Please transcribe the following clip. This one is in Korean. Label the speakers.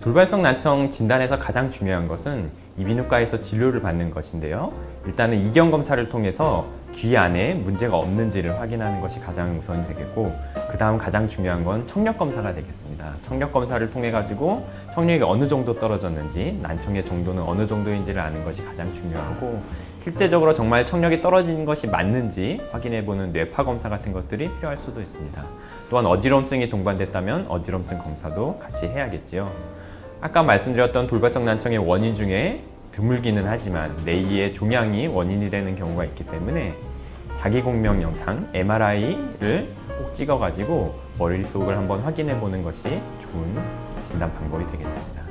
Speaker 1: 돌발성 난청 진단에서 가장 중요한 것은 이비인후과에서 진료를 받는 것인데요. 일단은 이경 검사를 통해서 귀 안에 문제가 없는지를 확인하는 것이 가장 우선이 되겠고, 그 다음 가장 중요한 건 청력 검사가 되겠습니다. 청력 검사를 통해 가지고 청력이 어느 정도 떨어졌는지, 난청의 정도는 어느 정도인지를 아는 것이 가장 중요하고, 실제적으로 정말 청력이 떨어진 것이 맞는지 확인해보는 뇌파 검사 같은 것들이 필요할 수도 있습니다. 또한 어지럼증이 동반됐다면 어지럼증 검사도 같이 해야겠지요. 아까 말씀드렸던 돌발성 난청의 원인 중에 드물기는 하지만 뇌이의 종양이 원인이 되는 경우가 있기 때문에 자기 공명 영상 MRI를 꼭 찍어가지고 머릿속을 한번 확인해 보는 것이 좋은 진단 방법이 되겠습니다.